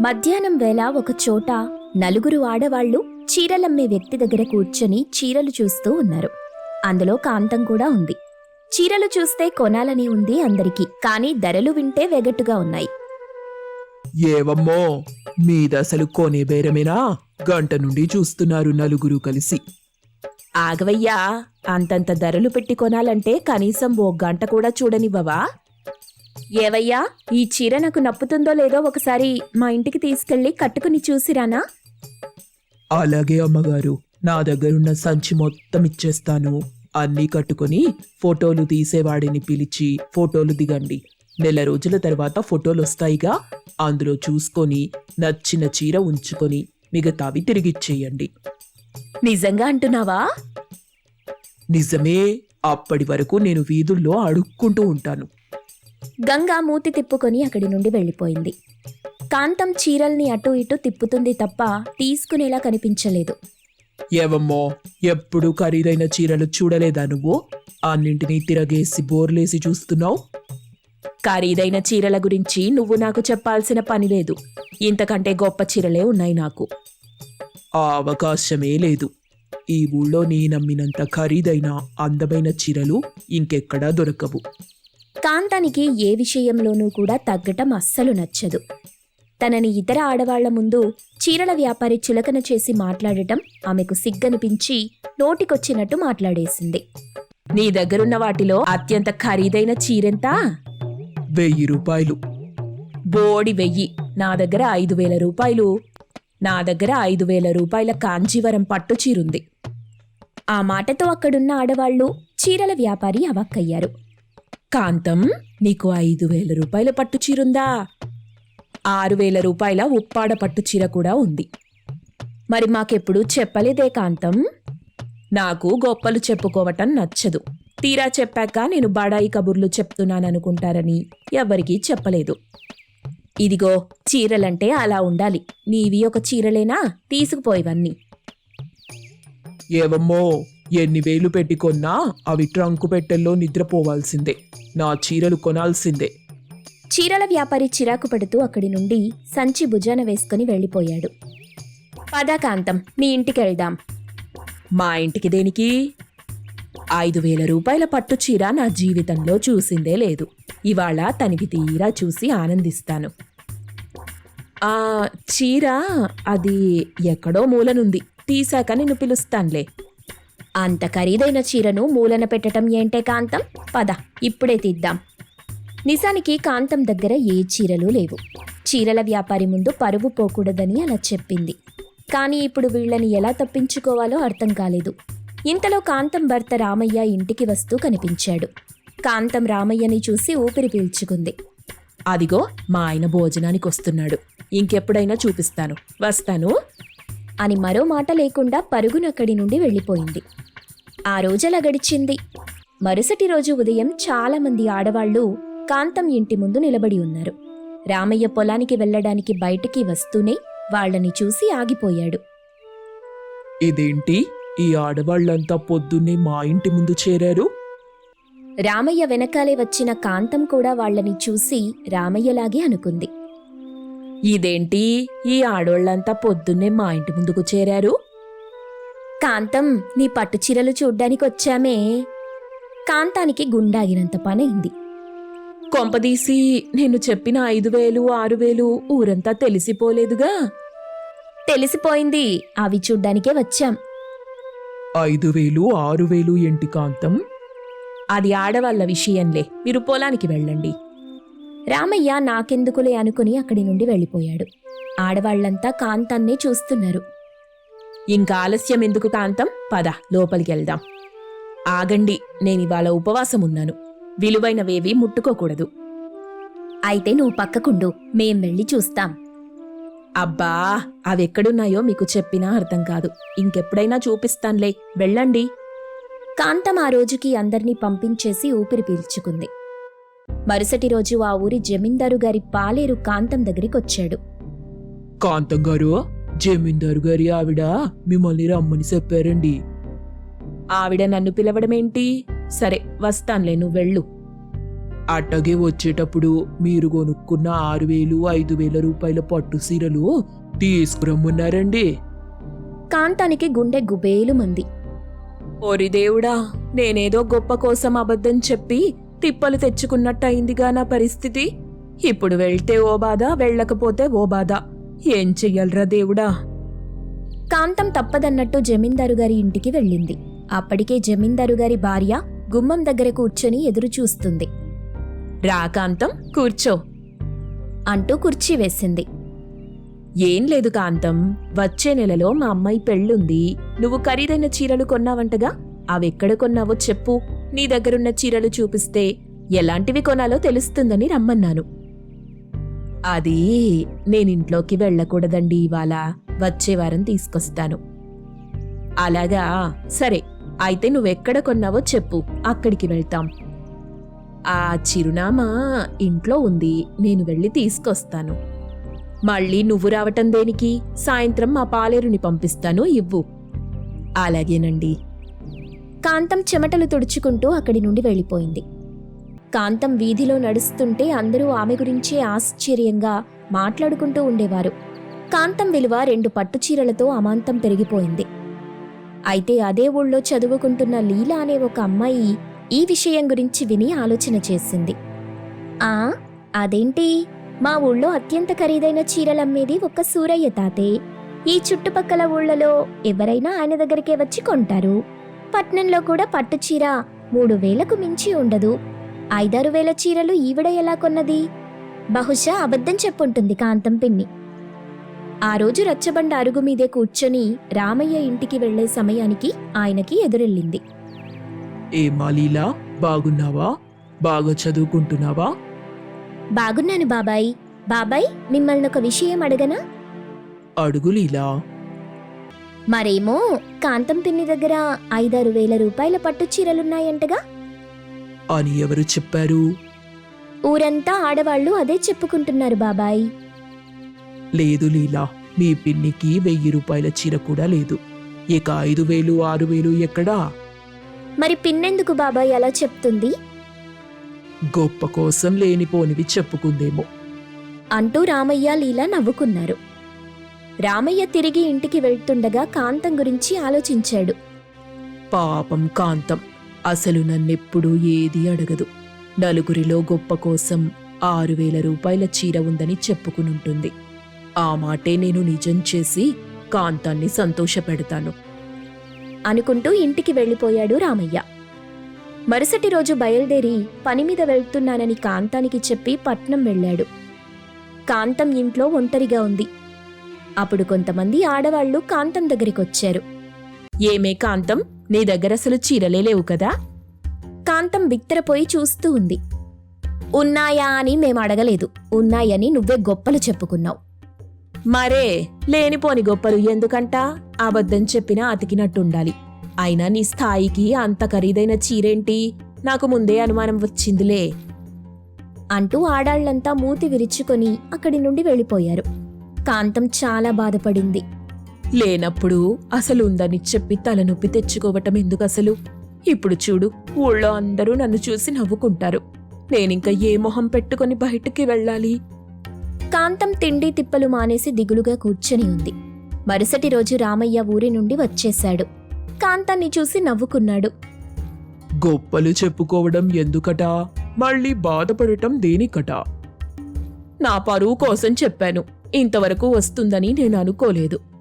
మధ్యాహ్నం వేళ ఒక చోట నలుగురు ఆడవాళ్ళు చీరలమ్మే వ్యక్తి దగ్గర కూర్చొని చీరలు చూస్తూ ఉన్నారు. అందులో కాంతం కూడా ఉంది. చీరలు చూస్తే కొనాలని ఉంది అందరికీ కానీ ధరలు వింటే వెగట్టుగా ఉన్నాయి. ఏవమ్మో మీదసలు కొనే బేరమేనా? గంట నుండి చూస్తున్నారు నలుగురు కలిసి. ఆగవయ్యా అంతంత ధరలు పెట్టి కొనాలంటే కనీసం ఓ గంట కూడా చూడనివ్వవా? ఏవయ్యా ఈ చీర నాకు నప్పుతుందో లేదో ఒకసారి మా ఇంటికి తీసుకెళ్ళి కట్టుకుని చూసిరానా అలాగే అమ్మగారు నా దగ్గరున్న సంచి మొత్తం ఇచ్చేస్తాను. అన్నీ కట్టుకొని ఫోటోలు తీసేవాడిని పిలిచి ఫోటోలు దిగండి. నెల రోజుల తర్వాత ఫోటోలు వస్తాయిగా. అందులో చూసుకొని నచ్చిన చీర ఉంచుకొని మిగతావి తిరిగిచ్చేయండి. నిజంగా అంటున్నావా? నిజమే అప్పటి వరకు నేను వీధుల్లో అడుక్కుంటూ ఉంటాను. గంగా మూతి తిప్పుకొని అక్కడి నుండి వెళ్ళిపోయింది. కాంతం చీరల్ని అటు ఇటు తిప్పుతుంది తప్ప తీసుకునేలా కనిపించలేదు. ఏవమ్మో ఎప్పుడు ఖరీదైన చీరలు చూడలేదా నువ్వు? అన్నింటినీ తిరగేసి బోర్లేసి చూస్తున్నావు? ఖరీదైన చీరల గురించి నువ్వు నాకు చెప్పాల్సిన పని లేదు. ఇంతకంటే గొప్ప చీరలే ఉన్నాయి నాకు. ఆ అవకాశమే లేదు. ఈ ఊళ్ళో నీ నమ్మినంత ఖరీదైన అందమైన చీరలు ఇంకెక్కడా దొరకవు. కాంతానికి ఏ విషయంలోనూ కూడా తగ్గటం అస్సలు నచ్చదు. తనని ఇతర ఆడవాళ్ళ ముందు చీరల వ్యాపారి చులకన చేసి మాట్లాడటం ఆమెకు సిగ్గనిపించి నోటికొచ్చినట్టు మాట్లాడేసింది. నీ దగ్గరున్న వాటిలో అత్యంత ఖరీదైన చీరెంతా? వెయ్యి రూపాయలు. బోడి వెయ్యి. నా దగ్గర ఐదు వేల రూపాయలు. నా దగ్గర ఐదు వేల రూపాయల కాంచీవరం పట్టు చీరుంది ఆ మాటతో అక్కడున్న ఆడవాళ్ళు చీరల వ్యాపారి అవాక్కయ్యారు. కాంతం నీకు ఐదు వేల రూపాయల పట్టు చీరుందా? ఆరు వేల రూపాయల ఉప్పాడ పట్టు చీర కూడా ఉంది. మరి మాకెప్పుడు చెప్పలేదే కాంతం? నాకు గొప్పలు చెప్పుకోవటం నచ్చదు. తీరా చెప్పాక నేను బడాయి కబుర్లు చెప్తున్నాననుకుంటారని ఎవరికీ చెప్పలేదు. ఇదిగో చీరలంటే అలా ఉండాలి. నీవి ఒక చీరలేనా? తీసుకుపోయివన్నీ. ఏవమ్మో ఎన్ని వేలు పెట్టి కొన్నా అవి ట్రంకు పెట్టెల్లో నిద్రపోవాల్సిందే. నా చీరలు కొనాల్సిందే. చీరల వ్యాపారి చిరాకు పడుతూ అక్కడి నుండి సంచి భుజాన వేసుకుని వెళ్ళిపోయాడు. పదాకాంతం మీ ఇంటికి వెళ్దాం. మా ఇంటికి దేనికి? ఐదు వేల రూపాయల పట్టు చీర నా జీవితంలో చూసిందే లేదు. ఇవాళ తనివి తీరా చూసి ఆనందిస్తాను. ఆ చీర అది ఎక్కడో మూలనుంది. తీశాక నిన్ను పిలుస్తాన్లే. అంత ఖరీదైన చీరను మూలన పెట్టడం ఏంటే కాంతం? పద ఇప్పుడే తీద్దాం. నిజానికి కాంతం దగ్గర ఏ చీరలు లేవు. చీరల వ్యాపారి ముందు పరువు పోకూడదని అలా చెప్పింది. కానీ ఇప్పుడు వీళ్ళని ఎలా తప్పించుకోవాలో అర్థం కాలేదు. ఇంతలో కాంతం భర్త రామయ్య ఇంటికి వస్తూ కనిపించాడు. కాంతం రామయ్యని చూసి ఊపిరి పీల్చుకుంది. అదిగో మా ఆయన భోజనానికి వస్తున్నాడు. ఇంకెప్పుడైనా చూపిస్తాను. వస్తాను. అని మరో మాట లేకుండా పరుగునక్కడి నుండి వెళ్ళిపోయింది. ఆ రోజలా గడిచింది. మరుసటి రోజు ఉదయం చాలా మంది ఆడవాళ్ళు కాంతం ఇంటి ముందు నిలబడి ఉన్నారు. రామయ్య పొలానికి వెళ్ళడానికి బయటికి వస్తూనే వాళ్ళని చూసి ఆగిపోయాడు. ఇదేంటి? ఈ ఆడవాళ్ళంతా పొద్దున్నే మా ఇంటి ముందు చేరారు? రామయ్య వెనకాలే వచ్చిన కాంతం కూడా వాళ్ళని చూసి రామయ్యలాగే అనుకుంది. ఇదేంటి? ఈ ఆడోళ్ళంతా పొద్దున్నే మా ఇంటి ముందుకు చేరారు? కాంతం నీ పట్టు చీరలు చూడ్డానికి వచ్చామే కాంతానికి గుండాగినంత పనైంది కొంపదీసి నేను చెప్పిన ఐదు వేలు ఆరు వేలు ఊరంతా తెలిసిపోలేదుగా? తెలిసిపోయింది. అవి చూడ్డానికే వచ్చాం. ఐదు వేలు ఆరు వేలు ఏంటి కాంతం? అది ఆడవాళ్ళ విషయంలే. మీరు పొలానికి వెళ్ళండి. రామయ్య నాకెందుకులే అనుకుని అక్కడి నుండి వెళ్ళిపోయాడు. ఆడవాళ్ళంతా కాంతాన్నే చూస్తున్నారు. ఇంకా ఆలస్యం ఎందుకు కాంతం? పద లోపలికి వెళ్దాం. ఆగండి నేనివాళ ఉపవాసం ఉన్నాను విలువైనవేవి ముట్టుకోకూడదు. అయితే నువ్వు పక్కకుండు మేం వెళ్ళి చూస్తాం. అబ్బా అవెక్కడున్నాయో మీకు చెప్పినా అర్థం కాదు. ఇంకెప్పుడైనా చూపిస్తాన్లే. వెళ్ళండి. కాంతం ఆ రోజుకి అందర్నీ పంపించేసి ఊపిరి పీల్చుకుంది. మరుసటి రోజు ఆ ఊరి జమీందారు గారి పాలేరు కాంతం దగ్గరికొచ్చాడు. కాంతం గారు? జమీందారు గారి ఆవిడ మిమ్మల్ని రమ్మని చెప్పారండి. ఆవిడ నన్ను పిలవడమేంటి? సరే వస్తాన్లే నువ్వు వెళ్ళు. అట్టగే వచ్చేటప్పుడు మీరు కొనుక్కున్న ఆరు వేలు ఐదు వేల రూపాయల పట్టు సీరలు తీసుకురమ్మన్నారండి. కాంతానికి గుండె గుబేలు మంది ఓరి దేవుడా నేనేదో గొప్ప కోసం అబద్ధం చెప్పి తిప్పలు తెచ్చుకున్నట్టయిందిగా నా పరిస్థితి. ఇప్పుడు వెళ్తే ఓ బాధ వెళ్ళకపోతే ఓ బాధ. ఏం చెయ్యాలరా దేవుడా? కాంతం తప్పదన్నట్టు జమీందారు గారి ఇంటికి వెళ్ళింది. అప్పటికే జమీందారు గారి భార్య గుమ్మం దగ్గర కూర్చొని ఎదురు చూస్తుంది. రా కాంతం కూర్చో. అంటూ కుర్చీ వేసింది. ఏం లేదు కాంతం వచ్చే నెలలో మా అమ్మాయి పెళ్ళుంది. నువ్వు ఖరీదైన చీరలు కొన్నావంటగా? అవెక్కడ కొన్నావో చెప్పు. నీ దగ్గరున్న చీరలు చూపిస్తే ఎలాంటివి కొనాలో తెలుస్తుందని రమ్మన్నాను. అది నేనింట్లోకి వెళ్ళకూడదండి ఇవాళ. వచ్చే వారం తీసుకొస్తాను. అలాగా? సరే. అయితే నువ్వెక్కడ కొన్నావో చెప్పు. అక్కడికి వెళ్తాం. ఆ చిరునామా ఇంట్లో ఉంది. నేను వెళ్ళి తీసుకొస్తాను. మళ్ళీ నువ్వు రావటం దేనికి? సాయంత్రం మా పాలేరుని పంపిస్తాను. ఇవ్వు. అలాగేనండి. కాంతం చెమటలు తుడుచుకుంటూ అక్కడి నుండి వెళ్ళిపోయింది. కాంతం వీధిలో నడుస్తుంటే అందరూ ఆమె గురించే ఆశ్చర్యంగా మాట్లాడుకుంటూ ఉండేవారు. కాంతం విలువ రెండు పట్టు చీరలతో అమాంతం పెరిగిపోయింది. అయితే అదే ఊళ్ళో చదువుకుంటున్న లీలా అనే ఒక అమ్మాయి ఈ విషయం గురించి విని ఆలోచన చేసింది. ఆ అదేంటి? మా ఊళ్ళో అత్యంత ఖరీదైన చీరలమ్మేది ఒక సూరయ్య తాతే. ఈ చుట్టుపక్కల ఊళ్ళలో ఎవరైనా ఆయన దగ్గరికే వచ్చి కొంటారు. పట్నంలో కూడా పట్టు చీర మూడు వేలకు మించి ఉండదు. ఐదారు వేల చీరలు ఈవిడ ఎలా కొన్నది? బహుశా అబద్ధం చెప్పుంటుంది కాంతం పిన్ని. ఆ రోజు రచ్చబండ అరుగు మీదే కూర్చొని రామయ్య ఇంటికి వెళ్ళే సమయానికి ఆయనకి ఎదురెళ్ళింది. ఏమా లీలా బాగున్నావా? బాగా చదువుకుంటున్నావా? బాగున్నాను బాబాయ్. బాబాయ్ మిమ్మల్ని ఒక విషయం అడగనా? అడుగు లీలా. మరేమో కాంతం పిన్ని దగ్గర ఐదారు వేల రూపాయల పట్టు చీరలున్నాయంటగా? అని ఎవరు చెప్పారు? ఊరంతా ఆడవాళ్ళు అదే చెప్పుకుంటున్నారు బాబాయ్. లేదు లీలా మీ పిన్నికి వెయ్యి రూపాయల చీర కూడా లేదు. ఇక ఐదు వేలు ఆరు వేలు ఎక్కడా? మరి పిన్నెందుకు బాబాయ్ అలా చెప్తుంది? గొప్ప కోసం లేనిపోనివి చెప్పుకుందేమో. అంటూ రామయ్య లీలా నవ్వుకున్నారు. రామయ్య తిరిగి ఇంటికి వెళ్తుండగా కాంతం గురించి ఆలోచించాడు. పాపం కాంతం అసలు నన్నెప్పుడూ ఏది అడగదు. నలుగురిలో గొప్ప కోసం ఆరు వేల రూపాయల చీర ఉందని చెప్పుకునుంటుంది. ఆ మాటే నేను నిజం చేసి కాంతాన్ని సంతోషపెడతాను. అనుకుంటూ ఇంటికి వెళ్ళిపోయాడు రామయ్య. మరుసటి రోజు బయలుదేరి పని మీద వెళ్తున్నానని కాంతానికి చెప్పి పట్నం వెళ్ళాడు. కాంతం ఇంట్లో ఒంటరిగా ఉంది. అప్పుడు కొంతమంది ఆడవాళ్ళు కాంతం దగ్గరికొచ్చారు. ఏమే కాంతం? నీ దగ్గర అసలు చీరలే లేవు కదా? కాంతం బిత్తరపోయి చూస్తూ ఉంది. ఉన్నాయా అని మేము అడగలేదు. ఉన్నాయని నువ్వే గొప్పలు చెప్పుకున్నావు. మరే లేనిపోని గొప్పలు ఎందుకంట? అబద్ధం చెప్పినా అతికినట్టుండాలి. అయినా నీ స్థాయికి అంత ఖరీదైన చీరేంటి? నాకు ముందే అనుమానం వచ్చిందిలే. అంటూ ఆడాళ్ళంతా మూతి విరుచుకొని అక్కడి నుండి వెళ్ళిపోయారు. కాంతం చాలా బాధపడింది. లేనప్పుడు అసలు ఉందని చెప్పి తలనొప్పి తెచ్చుకోవటం ఎందుకు అసలు ఇప్పుడు చూడు ఊళ్ళో అందరూ నన్ను చూసి నవ్వుకుంటారు. నేనింక ఏ మొహం పెట్టుకొని బయటికి వెళ్ళాలి? కాంతం తిండి తిప్పలు మానేసి దిగులుగా కూర్చొని ఉంది. మరుసటి రోజు రామయ్య ఊరి నుండి వచ్చేశాడు. కాంతాన్ని చూసి నవ్వుకున్నాడు. గొప్పలు చెప్పుకోవడం ఎందుకట? మళ్ళీ బాధపడటం దేనికట? నా పరువు కోసం చెప్పాను. ఇంతవరకు వస్తుందని నేను అనుకోలేదు.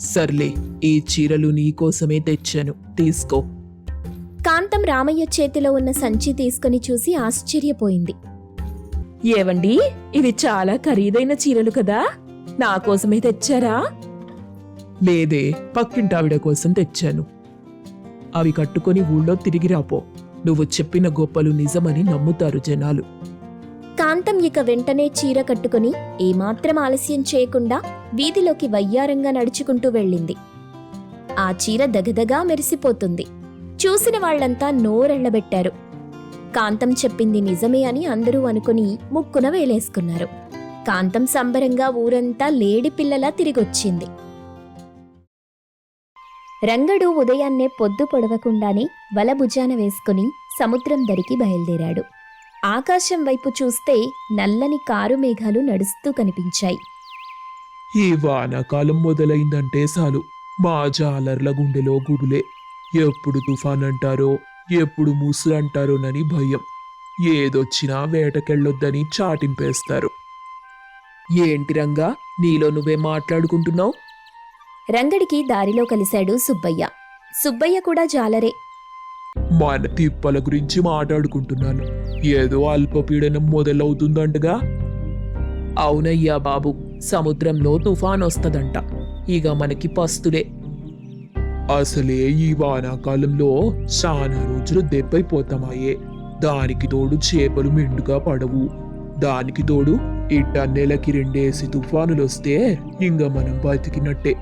సర్లే ఈ చీరలు నీకోసమే తెచ్చాను. తీసుకో. కాంతం రామయ్య చేతిలో ఉన్న సంచి తీసుకుని చూసి ఆశ్చర్యపోయింది. ఏవండి? ఇవి చాలా ఖరీదైన చీరలు కదా? నా కోసమే తెచ్చారా? లేదే పక్కింటావిడ కోసం తెచ్చాను. అవి కట్టుకొని ఊళ్ళో తిరిగి రాపో నువ్వు చెప్పిన గొప్పలు నిజమని నమ్ముతారు జనాలు. కాంతం ఇక వెంటనే చీర కట్టుకుని ఏమాత్రం ఆలస్యం చేయకుండా వీధిలోకి వయ్యారంగా నడుచుకుంటూ వెళ్ళింది. ఆ చీర దగదగా మెరిసిపోతుంది. చూసిన వాళ్ళంతా నోరెళ్ళబెట్టారు కాంతం చెప్పింది నిజమే అని అందరూ అనుకుని ముక్కున వేలేసుకున్నారు. కాంతం సంబరంగా ఊరంతా లేడి పిల్లలా తిరిగొచ్చింది. రంగడు ఉదయాన్నే పొద్దు పొడవకుండానే వల భుజాన వేసుకుని సముద్రం దరికి బయలుదేరాడు. ఆకాశం వైపు చూస్తే నల్లని కారు మేఘాలు నడుస్తూ కనిపించాయి. ఈ వానాకాలం మొదలైందంటే చాలు. మా జాలర్ల గుండెలో గుడులే. ఎప్పుడు తుఫాన్ అంటారో ఎప్పుడు ముసురు అంటారోనని భయం. ఏదొచ్చినా వేటకెళ్ళొద్దని చాటింపేస్తారు. ఏంటి రంగా నీలో నువ్వే మాట్లాడుకుంటున్నావు? రంగడికి దారిలో కలిశాడు సుబ్బయ్య. సుబ్బయ్య కూడా జాలరే. మన తిప్పల గురించి మాట్లాడుకుంటున్నాను. ఏదో అల్పపీడనం మొదలవుతుందంటగా? అవునయ్యా బాబు. సముద్రంలో తుఫాన్ వస్తదంట ఇక మనకి పస్తులే. అసలే ఈ వానాకాలంలో చాలా రోజులు దెబ్బైపోతామాయే. దానికి తోడు చేపలు మెండుగా పడవు. దానికి తోడు ఇట్ట నెలకి రెండేసి తుఫానులు వస్తే ఇంక మనం బతికినట్టే.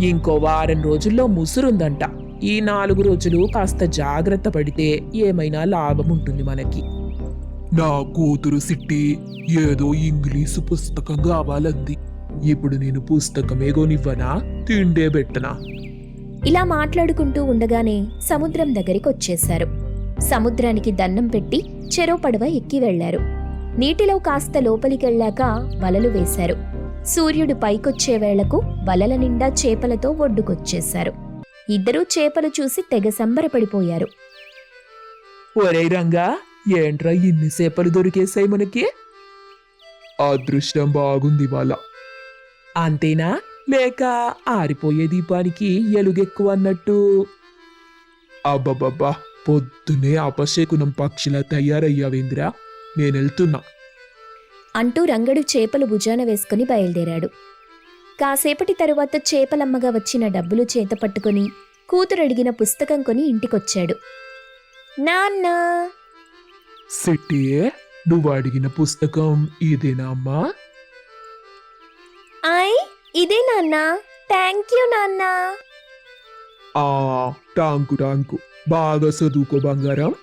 ఇంకో వారం రోజుల్లో ముసురుందంట. ఈ నాలుగు రోజులు కాస్త జాగ్రత్త పడితే ఏమైనా లాభం ఉంటుంది మనకి. నా కూతురు సిట్టి ఏదో ఇంగ్లీషు పుస్తకం కావాలంది. ఇప్పుడు నేను పుస్తకమే కొనివ్వనా? తిండే పెట్టనా? ఇలా మాట్లాడుకుంటూ ఉండగానే సముద్రం దగ్గరికి వచ్చేశారు. సముద్రానికి దండం పెట్టి చెరో పడవ ఎక్కి వెళ్ళారు నీటిలో కాస్త లోపలికెళ్ళాక వలలు వేశారు. సూర్యుడు పైకొచ్చే వేళకు వలల నిండా చేపలతో ఒడ్డుకొచ్చేశారు. ఇద్దరూ చేపలు చూసి తెగ సంబరపడిపోయారు. ఒరే రంగా ఏంట్రా ఇన్ని సేపలు దొరికేశాయి మనకి? అదృష్టం బాగుంది వాళ్ళ అంతేనా? లేక ఆరిపోయే దీపానికి ఎలుగెక్కువ అన్నట్టు? అబ్బబ్బబ్బా పొద్దునే అపశకునం పక్షిలా తయారయ్యావేంద్రా? నేనెళ్తున్నా. అంటూ రంగడు చేపలు భుజాన వేసుకుని బయలుదేరాడు. కాసేపటి తరువాత చేపలమ్మగా వచ్చిన డబ్బులు చేత పట్టుకుని కూతురడిగిన పుస్తకం కొని ఇంటికొచ్చాడు. నాన్నా! సిట్టి నువ్వు అడిగిన పుస్తకం ఇదేనా అమ్మా? ఐ ఇదే నాన్న. థ్యాంక్ యూ నాన్న. ఆ టాంకు టాంకు బాగా చదువుకో బంగారం.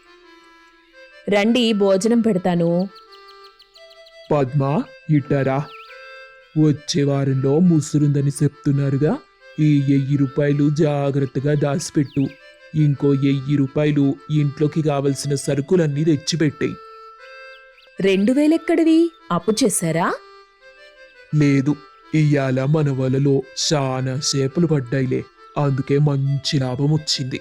రండి భోజనం పెడతాను. పద్మ ఇట్టారా? వచ్చే వారంలో ముసురుందని చెప్తున్నారుగా. ఈ వెయ్యి రూపాయలు జాగ్రత్తగా దాచిపెట్టు. ఇంకో వెయ్యి రూపాయలు ఇంట్లోకి కావలసిన సరుకులన్నీ తెచ్చిపెట్టాయి రెండు వేలెక్కడివి? అప్పు చేశారా? లేదు ఇయ్యాల మన వలలో చాలా చేపలు పడ్డాయిలే అందుకే మంచి లాభం వచ్చింది.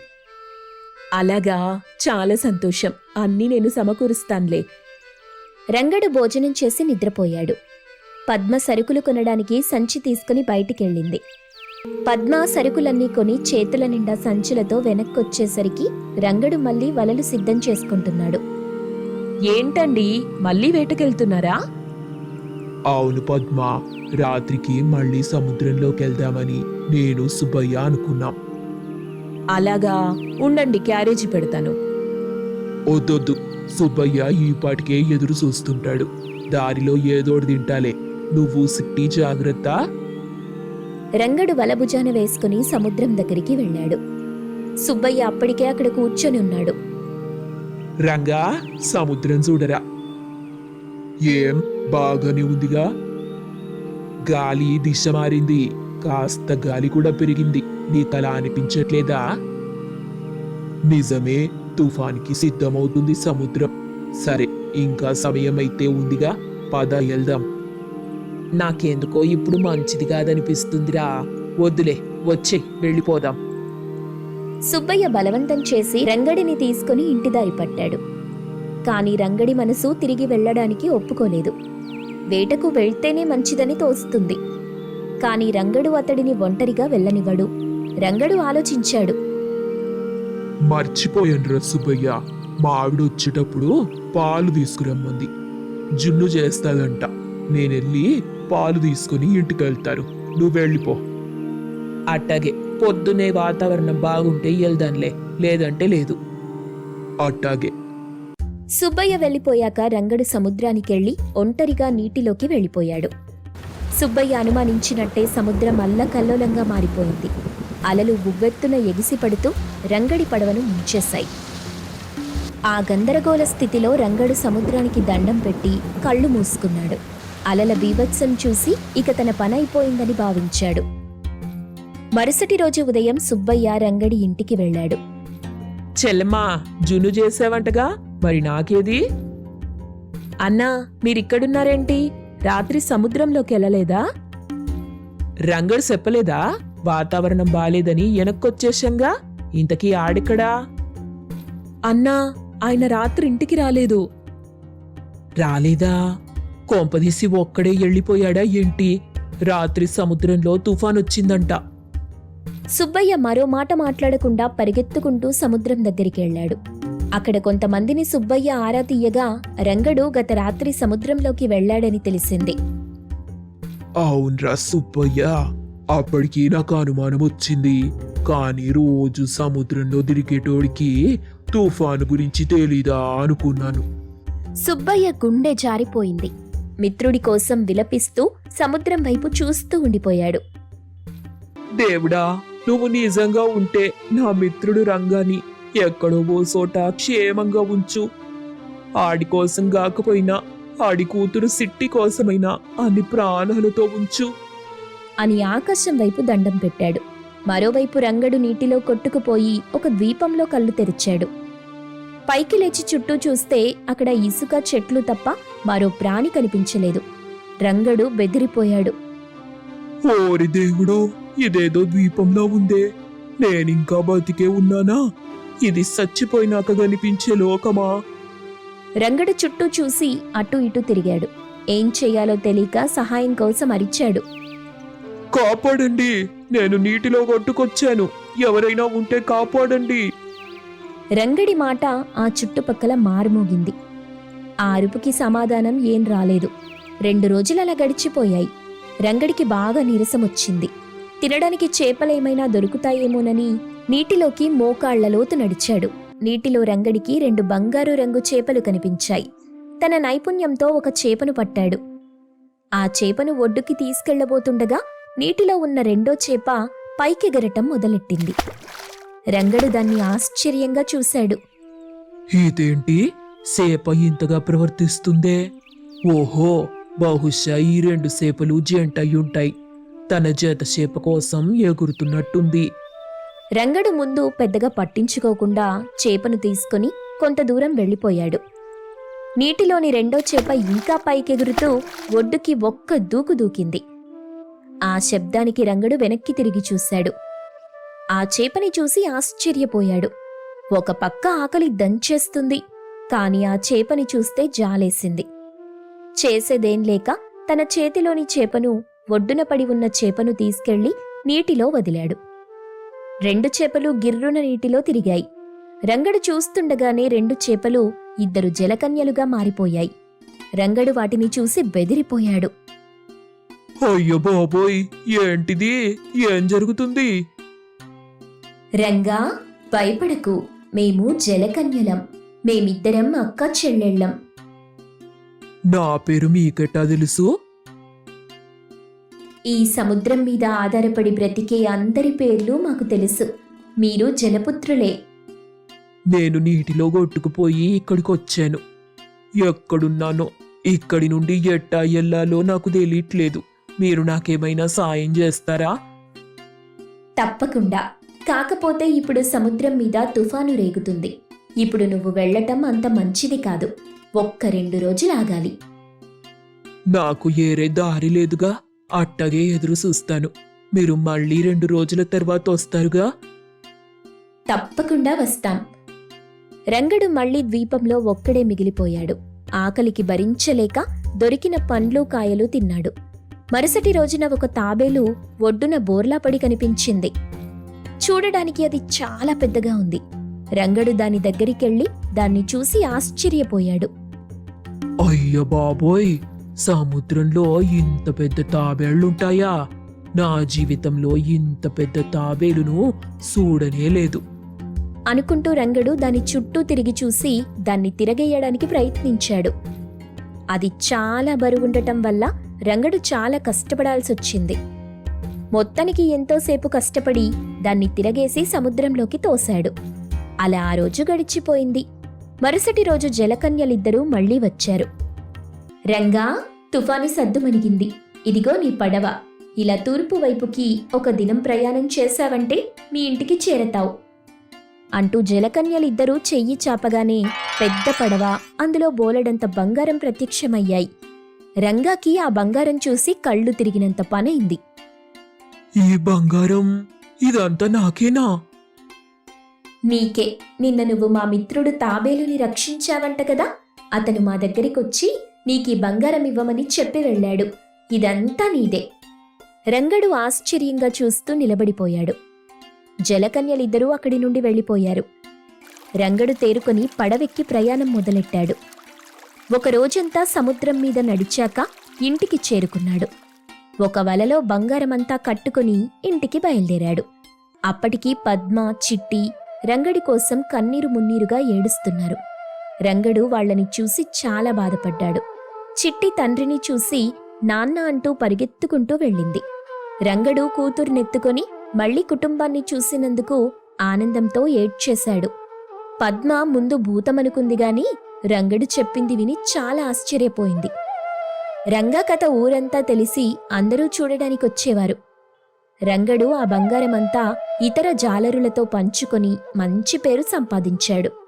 అలాగా చాలా సంతోషం. అన్నీ నేను సమకూరుస్తాన్లే. రంగడు భోజనం చేసి నిద్రపోయాడు. పద్మ సరుకులు కొనడానికి సంచి తీసుకుని బయటికెళ్ళింది. పద్మ సరుకులన్నీ కొని చేతుల నిండా సంచులతో వెనక్కొచ్చేసరికి రంగడు మళ్ళీ వలలు సిద్ధం చేసుకుంటున్నాడు. ఏంటండి? మళ్ళీ వేటకెళ్తున్నారా? అవును పద్మ రాత్రికి మళ్ళీ సముద్రంలోకి వెళ్దామని నేను సుబ్బయ్య అనుకున్నాం. అలాగా? ఉండండి క్యారేజీ పెడతాను. వద్దొద్దు సుబ్బయ్య ఈ పాటికే ఎదురు చూస్తుంటాడు. దారిలో ఏదోటి తింటాలే. నువ్వు సిట్టి జాగ్రత్త. రంగడు వలభుజాన వేసుకుని సముద్రం దగ్గరికి వెళ్ళాడు. సుబ్బయ్య అప్పటికే అక్కడ కూర్చొని ఉన్నాడు. రంగా సముద్రం చూడరా. ఏం బాగానే ఉందిగా? గాలి దిశ మారింది. కాస్త గాలి కూడా పెరిగింది. నీకలా అనిపించట్లేదా? నిజమే తుఫాన్కి సిద్ధమవుతుంది సముద్రం. సరే ఇంకా సమయం అయితే ఉందిగా. పద వెళ్దాం. నాకెందుకో ఇప్పుడు మంచిది కాదనిపిస్తుందిరా. వద్దులే వచ్చే వెళ్ళిపోదాం. సుబ్బయ్య బలవంతం చేసి రంగడిని తీసుకుని ఇంటిదారి పట్టాడు. కాని రంగడి మనసు తిరిగి వెళ్ళడానికి ఒప్పుకోలేదు. వేటకు వెళ్తేనే మంచిదని తోస్తుంది. కాని రంగడు అతడిని ఒంటరిగా వెళ్ళనివ్వడు. రంగడు ఆలోచించాడు. మర్చిపోయాను సుబ్బయ్య. మా ఆవిడ వచ్చేటప్పుడు పాలు తీసుకురమ్మంది. జున్ను చేస్తాదంట. నేనెళ్ళి పాలు తీసుకుని ఇంటికి వెళ్తారు. నువ్వు వెళ్ళిపో. అట్టాగే పొద్దునే వాతావరణం బాగుంటే వెళ్దాంలే లేదంటే లేదు. అట్టాగే. సుబ్బయ్య వెళ్ళిపోయాక రంగడు సముద్రానికెళ్ళి ఒంటరిగా నీటిలోకి వెళ్ళిపోయాడు. సుబ్బయ్య అనుమానించినట్టే సముద్రం అల్లకల్లోలంగా మారిపోయింది. అలలు ఉవ్వెత్తున ఎగిసిపడుతూ రంగడి పడవను ముంచేశాయి. ఆ గందరగోళ స్థితిలో రంగడు సముద్రానికి దండం పెట్టి కళ్ళు మూసుకున్నాడు. అలల బీభత్సం చూసి ఇక తన పనైపోయిందని భావించాడు. మరుసటి రోజు ఉదయం సుబ్బయ్య రంగడి ఇంటికి వెళ్ళాడు. చెల్లెమ్మా జున్ను చేసావంటగా? మరి నాకేది? అన్నా మీరిక్కడున్నారేంటి? రాత్రి సముద్రంలోకి వెళ్ళలేదా? రంగడు చెప్పలేదా? వాతావరణం బాలేదని వెనక్కొచ్చేశంగా? ఇంతకీ ఆడిక్కడా? అన్నా ఆయన రాత్రి ఇంటికి రాలేదు. రాలేదా? కొంపదీసి ఒక్కడే వెళ్ళిపోయాడా ఏంటి? రాత్రి సముద్రంలో తుఫాన్ వచ్చిందంట సుబ్బయ్య మరో మాట మాట్లాడకుండా పరిగెత్తుకుంటూ సముద్రం దగ్గరికి వెళ్ళాడు అక్కడ కొంతమందిని సుబ్బయ్య ఆరా తీయగా రంగడు గత రాత్రి సముద్రంలోకి వెళ్ళాడని తెలిసింది. అవునరా సుబ్బయ్య అప్పటికి నాకు అనుమానం వచ్చింది కానీ రోజు సముద్రంలో తిరిగేటోడికి తుఫాను గురించి తెలీదా అనుకున్నాను. సుబ్బయ్య గుండె జారిపోయింది. మిత్రుడి కోసం విలపిస్తూ సముద్రం వైపు చూస్తూ ఉండిపోయాడు. దేవుడా నువ్వు నిజంగా ఉంటే నా మిత్రుడు రంగాని ఎక్కడో ఓ చోట క్షేమంగా ఉంచు. ఆడి కోసం కాకపోయినా ఆడి కూతురు సిట్టి కోసమైనా అన్ని ప్రాణాలతో ఉంచు. అని ఆకాశం వైపు దండం పెట్టాడు. మరోవైపు రంగడు నీటిలో కొట్టుకుపోయి ఒక ద్వీపంలో కళ్ళు తెరిచాడు. పైకి లేచి చుట్టూ చూస్తే అక్కడ ఇసుక చెట్లు తప్ప మరో ప్రాణి కనిపించలేదు. రంగడు బెదిరిపోయాడు. ఓరి దేవుడో ఇదేదో ద్వీపంలో ఉందే. నేనింకా బతికే ఉన్నానా? ఇది చచ్చిపోయినాక కనిపించే లోకమా? రంగడు చుట్టూ చూసి అటు ఇటు తిరిగాడు. ఏం చెయ్యాలో తెలియక సహాయం కోసం అరిచాడు. కాపాడండి నేను నీటిలో కొట్టుకొచ్చాను. ఎవరైనా ఉంటే కాపాడండి. రంగడి మాట ఆ చుట్టుపక్కల మారుమోగింది. ఆ అరుపుకి సమాధానం ఏం రాలేదు. రెండు రోజులలా గడిచిపోయాయి. రంగడికి బాగా నీరసమొచ్చింది. తినడానికి చేపలేమైనా దొరుకుతాయేమోనని నీటిలోకి మోకాళ్ళలోతు నడిచాడు. నీటిలో రంగడికి రెండు బంగారు రంగు చేపలు కనిపించాయి. తన నైపుణ్యంతో ఒక చేపను పట్టాడు. ఆ చేపను ఒడ్డుకి తీసుకెళ్ళబోతుండగా నీటిలో ఉన్న రెండో చేప పైకెగరటం మొదలెట్టింది. రంగడు దాన్ని ఆశ్చర్యంగా చూశాడు. ఇదేంటి? సేప ఇంతగా ప్రవర్తిస్తుందే? ఓహో బహుశా ఈ రెండు సేపలు జంటయ్యుంటాయి. తన జత సేప కోసం ఎగురుతున్నట్టుంది. రంగడు ముందు పెద్దగా పట్టించుకోకుండా చేపను తీసుకుని కొంత దూరం వెళ్ళిపోయాడు. నీటిలోని రెండో చేప ఇంకా పైకెగురుతూ ఒడ్డుకి ఒక్క దూకు దూకింది. ఆ శబ్దానికి రంగడు వెనక్కి తిరిగి చూశాడు. ఆ చేపని చూసి ఆశ్చర్యపోయాడు. ఒక పక్క ఆకలి దంచేస్తుంది. కాని ఆ చేపని చూస్తే జాలేసింది. చేసేదేం లేక తన చేతిలోని చేపను ఒడ్డున పడి ఉన్న చేపను తీసుకెళ్ళి నీటిలో వదిలాడు. రెండు చేపలు గిర్రున నీటిలో తిరిగాయి. రంగడు చూస్తుండగానే రెండు చేపలు ఇద్దరు జలకన్యలుగా మారిపోయాయి. రంగడు వాటిని చూసి బెదిరిపోయాడు. అయ్యో బాబోయ్! ఏంటిది? ఏం జరుగుతుంది? రంగా భయపడకు. మేము జలకన్యలం. మేమిద్దరం అక్క చెల్లెళ్ళం. నా పేరు మీకెట్టా తెలుసు? ఈ సముద్రం మీద ఆధారపడి బ్రతికే అందరి పేర్లు మాకు తెలుసు. మీరు జలపుత్రులే నేను నీటిలో కొట్టుకుపోయి ఇక్కడికి వచ్చాను ఎక్కడున్నానో ఇక్కడి నుండి ఎట్టా ఎల్లాలో నాకు తెలియట్లేదు. మీరు నాకేమైనా సాయం చేస్తారా? తప్పకుండా. కాకపోతే ఇప్పుడు సముద్రం మీద తుఫాను రేగుతుంది. ఇప్పుడు నువ్వు వెళ్ళటం అంత మంచిది కాదు. ఒక్క రెండు రోజులు ఆగాలి. నాకు ఏరే దారి లేదుగా. అట్టగే ఎదురు చూస్తాను. మీరు మళ్ళీ రెండు రోజుల తర్వాత వస్తారుగా? తప్పకుండా వస్తాం. రంగడు మళ్ళీ ద్వీపంలో ఒక్కడే మిగిలిపోయాడు. ఆకలికి భరించలేక దొరికిన పండ్లు కాయలు తిన్నాడు. మరుసటి రోజున ఒక తాబేలు ఒడ్డున బోర్లా పడి కనిపించింది. చూడడానికి అది చాలా పెద్దగా ఉంది. రంగడు దాని దగ్గరికెళ్ళి దాన్ని చూసి ఆశ్చర్యపోయాడు. అయ్య బాబోయ్! సముద్రంలో ఇంత పెద్ద తాబేళ్ళుంటాయా? నా జీవితంలో ఇంత పెద్ద తాబేలును చూడనే లేదు. అనుకుంటూ రంగడు దాని చుట్టూ తిరిగి చూసి దాన్ని తిరగేయడానికి ప్రయత్నించాడు. అది చాలా బరువుండటం వల్ల రంగడు చాలా కష్టపడాల్సొచ్చింది. మొత్తానికి ఎంతోసేపు కష్టపడి దాన్ని తిరగేసి సముద్రంలోకి తోశాడు. అలా ఆ రోజు గడిచిపోయింది. మరుసటి రోజు జలకన్యలిద్దరూ మళ్ళీ వచ్చారు. రంగా తుఫాను సద్దుమణిగింది ఇదిగో నీ పడవ. ఇలా తూర్పు వైపుకి ఒక దినం ప్రయాణం చేశావంటే మీ ఇంటికి చేరతావు. అంటూ జలకన్యలిద్దరూ చెయ్యి చాపగానే పెద్ద పడవ అందులో బోలెడంత బంగారం ప్రత్యక్షమయ్యాయి. రంగాకి ఆ బంగారం చూసి కళ్ళు తిరిగినంత పనైంది. ఈ బంగారం ఇదంతా నాకేనా? నీకే నిన్న నువ్వు మా మిత్రుడు తాబేలుని రక్షించావంట కదా? అతను మా దగ్గరికొచ్చి నీకీ బంగారం ఇవ్వమని చెప్పి వెళ్ళాడు. ఇదంతా నీదే. రంగడు ఆశ్చర్యంగా చూస్తూ నిలబడిపోయాడు. జలకన్యలిద్దరూ అక్కడి నుండి వెళ్ళిపోయారు. రంగడు తేరుకొని పడవెక్కి ప్రయాణం మొదలెట్టాడు. ఒక రోజంతా సముద్రం మీద నడిచాక ఇంటికి చేరుకున్నాడు. ఒక వలలో బంగారమంతా కట్టుకుని ఇంటికి బయలుదేరాడు. అప్పటికి పద్మ చిట్టి రంగడి కోసం కన్నీరు మున్నీరుగా ఏడుస్తున్నారు. రంగడు వాళ్ళని చూసి చాలా బాధపడ్డాడు. చిట్టి తండ్రిని చూసి నాన్న అంటూ పరిగెత్తుకుంటూ వెళ్ళింది. రంగడు కూతురునెత్తుకొని మళ్ళీ కుటుంబాన్ని చూసినందుకు ఆనందంతో ఏడ్చేశాడు. పద్మ ముందు భూతమనుకుంది గాని రంగడు చెప్పింది విని చాలా ఆశ్చర్యపోయింది. రంగా కథ ఊరంతా తెలిసి అందరూ చూడడానికొచ్చేవారు. రంగడు ఆ బంగారమంతా ఇతర జాలరులతో పంచుకొని మంచి పేరు సంపాదించాడు.